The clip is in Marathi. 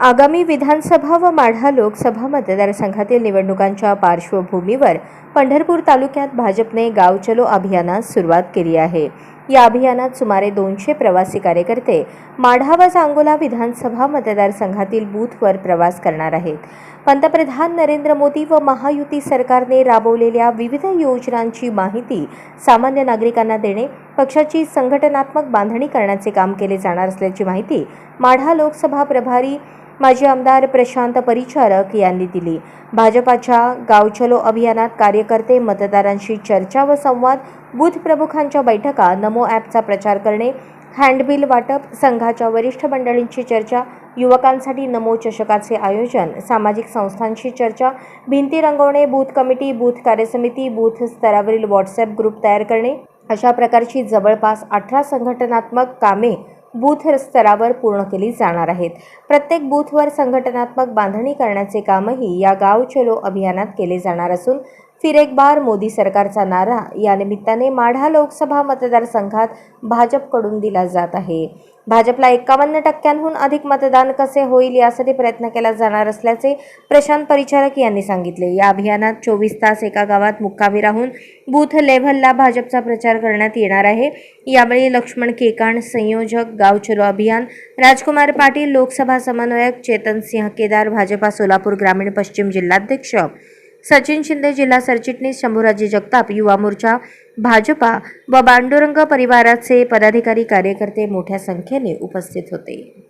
आगामी विधानसभा व माढा लोकसभा मतदारसंघातील निवडणुकांच्या पार्श्वभूमीवर पंढरपूर तालुक्यात भाजपने गाव चलो अभियानास सुरुवात केली आहे. या अभियानात सुमारे दोनशे प्रवासी कार्यकर्ते माढा व सांगोला विधानसभा मतदारसंघातील बूथवर प्रवास करणार आहेत. पंतप्रधान नरेंद्र मोदी व महायुती सरकारने राबवलेल्या विविध योजनांची माहिती सामान्य नागरिकांना देणे पक्षाची संघटनात्मक बांधणी करण्याचे काम केले जाणार असल्याची माहिती माढा लोकसभा प्रभारी माजी आमदार प्रशांत परिचारक यांनी दिली. भाजपाच्या गावचलो अभियानात कार्यकर्ते मतदारांशी चर्चा व संवाद बूथ प्रमुखांच्या बैठका नमो ॲपचा प्रचार करणे हँडबिल वाटप संघाच्या वरिष्ठ मंडळींची चर्चा युवकांसाठी नमो चषकाचे आयोजन सामाजिक संस्थांशी चर्चा भिंती रंगवणे बूथ कमिटी बूथ कार्यसमिती बूथ स्तरावरील व्हॉट्सॲप ग्रुप तयार करणे अशा प्रकारची जवळपास अठरा संघटनात्मक कामे बूथ स्तरावर पूर्ण केली जाणार आहेत. प्रत्येक बूथवर संघटनात्मक बांधणी करण्याचे कामही या गाव चलो अभियानात केले जाणार असून फिर एक बार मोदी सरकारचा नारा या निमित्ताने माढा लोकसभा मतदारसंघात भाजपकडून दिला जात आहे. भाजपला एकावन्न टक्क्यांहून अधिक मतदान कसे होईल यासाठी प्रयत्न केला जाणार असल्याचे प्रशांत परिचारक यांनी सांगितले. या अभियानात चोवीस तास एका गावात मुक्कामी राहून बूथ लेव्हलला भाजपचा प्रचार करण्यात येणार आहे. यावेळी लक्ष्मण केकाण संयोजक गाव चलो अभियान राजकुमार पाटील लोकसभा समन्वयक चेतन सिंह केदार भाजपा सोलापूर ग्रामीण पश्चिम जिल्हाध्यक्ष सचिन शिंदे जिल्हा सरचिटणीस शंभूराजे जगताप युवा मोर्चा भाजपा व बांडुरंग परिवाराचे पदाधिकारी कार्यकर्ते मोठ्या संख्येने उपस्थित होते.